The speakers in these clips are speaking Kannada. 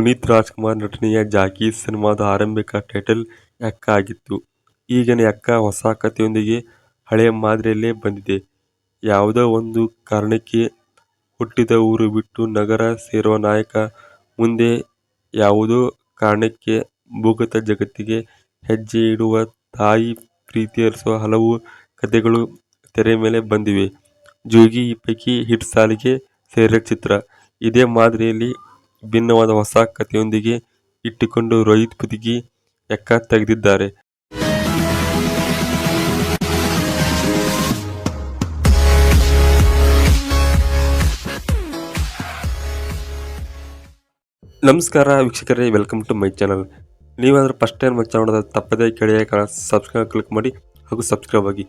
ಪುನೀತ್ ರಾಜ್ಕುಮಾರ್ ನಟನೆಯ ಜಾಕಿ ಸಿನಿಮಾದ ಆರಂಭಿಕ ಟೈಟಲ್ ಯಕ್ಕ ಆಗಿತ್ತು. ಈಗಿನ ಯಕ್ಕ ಹೊಸ ಕಥೆಯೊಂದಿಗೆ ಹಳೆಯ ಮಾದರಿಯಲ್ಲೇ ಬಂದಿದೆ. ಯಾವುದೋ ಒಂದು ಕಾರಣಕ್ಕೆ ಹುಟ್ಟಿದ ಊರು ಬಿಟ್ಟು ನಗರ ಸೇರುವ ನಾಯಕ ಮುಂದೆ ಯಾವುದೋ ಕಾರಣಕ್ಕೆ ಭೂಗತ ಜಗತ್ತಿಗೆ ಹೆಜ್ಜೆ ಇಡುವ ತಾಯಿ ಪ್ರೀತಿ ಹರಿಸುವ ಹಲವು ಕಥೆಗಳು ತೆರೆ ಮೇಲೆ ಬಂದಿವೆ. ಜೋಗಿ ಈ ಪೈಕಿ ಹಿಟ್ ಸಾಲಿಗೆ ಸೇರಿದ ಚಿತ್ರ. ಇದೇ ಮಾದರಿಯಲ್ಲಿ ಭಿನ್ನವಾದ ಹೊಸ ಕಥೆಯೊಂದಿಗೆ ಇಟ್ಟುಕೊಂಡು ರೋಹಿತ್ ಪುದಿಗಿ ಎಕ್ಕ ತೆಗೆದಿದ್ದಾರೆ. ನಮಸ್ಕಾರ ವೀಕ್ಷಕರೇ, ವೆಲ್ಕಮ್ ಟು ಮೈ ಚಾನಲ್. ನೀವಾದರೂ ಫಸ್ಟ್ ಟೈಮ್ ನಮ್ಮ ಚಾನಲ್ ತಪ್ಪದೇ ಕೆಳಗೆ ಸಬ್ಸ್ಕ್ರೈಬ್ ಕ್ಲಿಕ್ ಮಾಡಿ ಹಾಗೂ ಸಬ್ಸ್ಕ್ರೈಬ್ ಆಗಿ.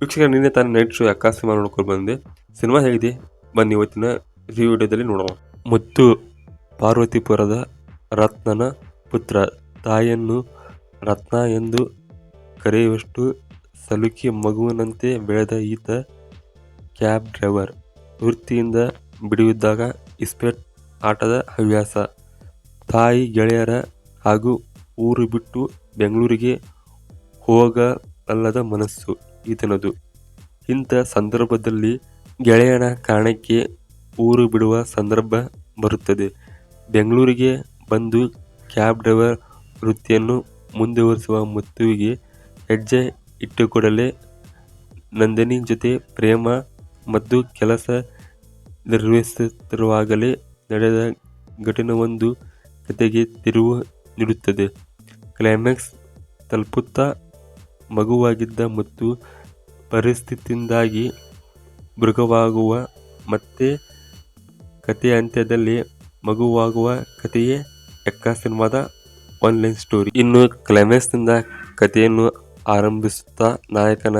ವೀಕ್ಷಕರ, ನಿನ್ನೆ ತಾನು ನೈಟ್ ಶೋ ಯಾಕ ಸಿನಿಮಾ ನೋಡ್ಕೊಂಡು ಬಂದೆ. ಸಿನಿಮಾ ಹೇಗಿದೆ? ಬನ್ನಿ, ಇವತ್ತಿನ ರಿವ್ಯೂ ವಿಡಿಯೋದಲ್ಲಿ ನೋಡೋಣ. ಮತ್ತು ಪಾರ್ವತಿಪುರದ ರತ್ನನ ಪುತ್ರ ತಾಯಿಯನ್ನು ರತ್ನ ಎಂದು ಕರೆಯುವಷ್ಟು ಸಲುಕಿ ಮಗುವಿನಂತೆ ಬೆಳೆದ ಈತ ಕ್ಯಾಬ್ ಡ್ರೈವರ್ ವೃತ್ತಿಯಿಂದ ಬಿಡುವಿದ್ದಾಗ ಇಸ್ಪೆಟ್ ಆಟದ ಹವ್ಯಾಸ ತಾಯಿ, ಗೆಳೆಯರ ಹಾಗೂ ಊರು ಬಿಟ್ಟು ಬೆಂಗಳೂರಿಗೆ ಹೋಗಲ್ಲದ ಮನಸ್ಸು ಈತನದು. ಇಂಥ ಸಂದರ್ಭದಲ್ಲಿ ಗೆಳೆಯನ ಕಾರಣಕ್ಕೆ ಊರು ಬಿಡುವ ಸಂದರ್ಭ ಬರುತ್ತದೆ. ಬೆಂಗಳೂರಿಗೆ ಬಂದು ಕ್ಯಾಬ್ ಡ್ರೈವರ್ ವೃತ್ತಿಯನ್ನು ಮುಂದುವರಿಸುವ ಮುತ್ತುವಿಗೆ ಹೆಜ್ಜೆ ಇಟ್ಟಕೂಡಲೇ ನಂದಿನಿ ಜೊತೆ ಪ್ರೇಮ ಮತ್ತು ಕೆಲಸ ನಿರ್ವಹಿಸುತ್ತಿರುವಾಗಲೇ ನಡೆದ ಘಟನೆಯೊಂದು ಕತೆಗೆ ತಿರುವು ನೀಡುತ್ತದೆ. ಕ್ಲೈಮ್ಯಾಕ್ಸ್ ತಲುಪುತ್ತಾ ಮಗುವಾಗಿದ್ದ ಮತ್ತು ಪರಿಸ್ಥಿತಿಯಿಂದಾಗಿ ಮೃಗವಾಗುವ ಮತ್ತೆ ಕಥೆಯ ಅಂತ್ಯದಲ್ಲಿ ಮಗುವಾಗುವ ಕಥೆಯೇ ಎಕ್ಕ ಸಿನಿಮಾದ ಒನ್ ಲೈನ್ ಸ್ಟೋರಿ. ಇನ್ನು ಕ್ಲೈಮ್ಯಾಕ್ಸ್ನಿಂದ ಕಥೆಯನ್ನು ಆರಂಭಿಸುತ್ತಾ ನಾಯಕನ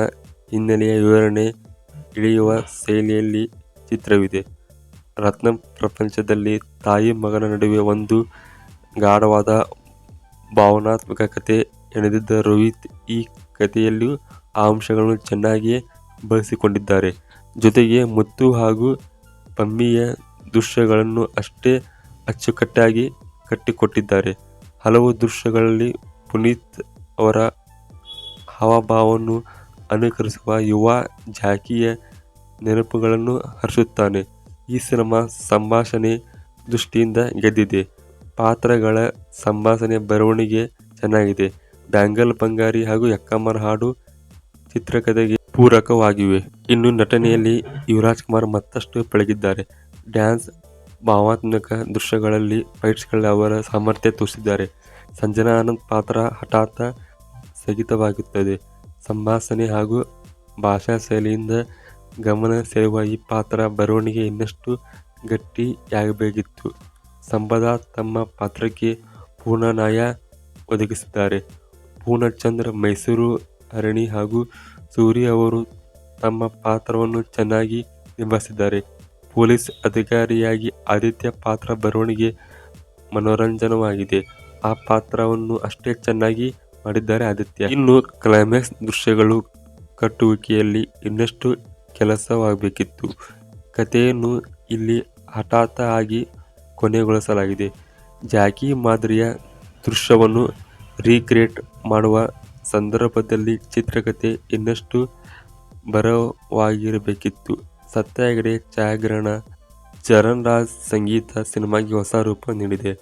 ಹಿನ್ನೆಲೆಯ ವಿವರಣೆ ಇಳಿಯುವ ಶೈಲಿಯಲ್ಲಿ ಚಿತ್ರವಿದೆ. ರತ್ನ ಪ್ರಪಂಚದಲ್ಲಿ ತಾಯಿ ಮಗನ ನಡುವೆ ಒಂದು ಗಾಢವಾದ ಭಾವನಾತ್ಮಕ ಕತೆ ಎಣೆದಿದ್ದ ರೋಹಿತ್ ಈ ಕಥೆಯಲ್ಲಿಯೂ ಆ ಅಂಶಗಳನ್ನು ಚೆನ್ನಾಗಿಯೇ ಬಳಸಿಕೊಂಡಿದ್ದಾರೆ. ಜೊತೆಗೆ ಮುತ್ತು ಹಾಗೂ ಪಮ್ಮಿಯ ದೃಶ್ಯಗಳನ್ನು ಅಷ್ಟೇ ಅಚ್ಚುಕಟ್ಟಾಗಿ ಕಟ್ಟಿಕೊಟ್ಟಿದ್ದಾರೆ. ಹಲವು ದೃಶ್ಯಗಳಲ್ಲಿ ಪುನೀತ್ ಅವರ ಹಾವಭಾವವನ್ನು ಅನುಕರಿಸುವ ಯುವ ಜಾಕಿಯ ನೆನಪುಗಳನ್ನು ಹರಿಸುತ್ತಾನೆ. ಈ ಸಿನಿಮಾ ಸಂಭಾಷಣೆ ದೃಷ್ಟಿಯಿಂದ ಗೆದ್ದಿದೆ. ಪಾತ್ರಗಳ ಸಂಭಾಷಣೆ ಬರವಣಿಗೆ ಚೆನ್ನಾಗಿದೆ. ಬ್ಯಾಂಗಲ್ ಬಂಗಾರಿ ಹಾಗೂ ಯಕ್ಕಮ್ಮನ ಹಾಡು ಚಿತ್ರಕಥೆಗೆ ಪೂರಕವಾಗಿವೆ. ಇನ್ನು ನಟನೆಯಲ್ಲಿ ಯುವರಾಜಕುಮಾರ್ ಮತ್ತಷ್ಟು ಬೆಳಗಿದ್ದಾರೆ. ಡ್ಯಾನ್ಸ್, ಭಾವನಾತ್ಮಕ ದೃಶ್ಯಗಳಲ್ಲಿ ಫೈಟ್ಸ್ಗಳಲ್ಲಿ ಅವರ ಸಾಮರ್ಥ್ಯ ತೋರಿಸಿದ್ದಾರೆ. ಸಂಜನಾ ಆನಂದ್ ಪಾತ್ರ ಹಠಾತ್ ಸ್ಥಗಿತವಾಗುತ್ತದೆ. ಸಂಭಾಷಣೆ ಹಾಗೂ ಭಾಷಾ ಶೈಲಿಯಿಂದ ಗಮನ ಸೆಳೆಯುವ ಈ ಪಾತ್ರ ಬರವಣಿಗೆ ಇನ್ನಷ್ಟು ಗಟ್ಟಿಯಾಗಬೇಕಿತ್ತು. ಸಂಬದ ತಮ್ಮ ಪಾತ್ರಕ್ಕೆ ಪೂರ್ಣ ನ್ಯಾಯ ಒದಗಿಸಿದ್ದಾರೆ. ಪೂರ್ಣಚಂದ್ರ, ಮೈಸೂರು ಅರಣಿ ಹಾಗೂ ಸೂರಿ ಅವರು ತಮ್ಮ ಪಾತ್ರವನ್ನು ಚೆನ್ನಾಗಿ ನಿಭಾಯಿಸಿದ್ದಾರೆ. ಪೊಲೀಸ್ ಅಧಿಕಾರಿಯಾಗಿ ಆದಿತ್ಯ ಪಾತ್ರ ಬರವಣಿಗೆ ಮನೋರಂಜನವಾಗಿದೆ ಆ ಪಾತ್ರವನ್ನು ಅಷ್ಟೇ ಚೆನ್ನಾಗಿ ಮಾಡಿದ್ದಾರೆ ಆದಿತ್ಯ. ಇನ್ನು ಕ್ಲೈಮ್ಯಾಕ್ಸ್ ದೃಶ್ಯಗಳು ಕಟ್ಟುವಿಕೆಯಲ್ಲಿ ಇನ್ನಷ್ಟು ಕೆಲಸವಾಗಬೇಕಿತ್ತು. ಕಥೆಯನ್ನು ಇಲ್ಲಿ ಹಠಾತ್ ಆಗಿ ಕೊನೆಗೊಳಿಸಲಾಗಿದೆ. ಜಾಕಿ ಮಾದರಿಯ ದೃಶ್ಯವನ್ನು ರೀಕ್ರಿಯೇಟ್ ಮಾಡುವ ಸಂದರ್ಭದಲ್ಲಿ ಚಿತ್ರಕಥೆ ಇನ್ನಷ್ಟು ಬರವಾಗಿರಬೇಕಿತ್ತು. ಸತ್ಯ ಹೆಗಡೆ ಛಾಯಾಗ್ರಹಣ, ಚರಣ್ ರಾಜ್ ಸಂಗೀತ ಸಿನಿಮಾಗೆ ಹೊಸ ರೂಪ ನೀಡಿದೆ.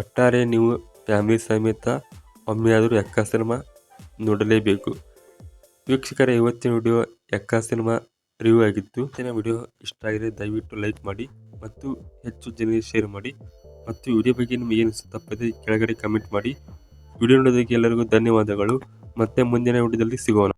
ಒಟ್ಟಾರೆ ನೀವು ಫ್ಯಾಮಿಲಿ ಸಮೇತ ಒಮ್ಮೆಯಾದರೂ ಎಕ್ಕ ಸಿನಿಮಾ ನೋಡಲೇಬೇಕು. ವೀಕ್ಷಕರ ಇವತ್ತಿನ ವಿಡಿಯೋ ಎಕ್ಕ ಸಿನಿಮಾ ರಿವ್ಯೂ ಆಗಿತ್ತು. ಇವತ್ತಿನ ವಿಡಿಯೋ ಇಷ್ಟ ಆಗಿದೆ ದಯವಿಟ್ಟು ಲೈಕ್ ಮಾಡಿ ಮತ್ತು ಹೆಚ್ಚು ಜನರಿಗೆ ಶೇರ್ ಮಾಡಿ ಮತ್ತು ವಿಡಿಯೋ ಬಗ್ಗೆ ನಿಮಗೆ ಏನು ತಪ್ಪದೆ ಕೆಳಗಡೆ ಕಮೆಂಟ್ ಮಾಡಿ. ವಿಡಿಯೋ ನೋಡೋದಕ್ಕೆ ಎಲ್ಲರಿಗೂ ಧನ್ಯವಾದಗಳು. ಮತ್ತೆ ಮುಂದಿನ ವಿಡಿಯೋದಲ್ಲಿ ಸಿಗೋಣ.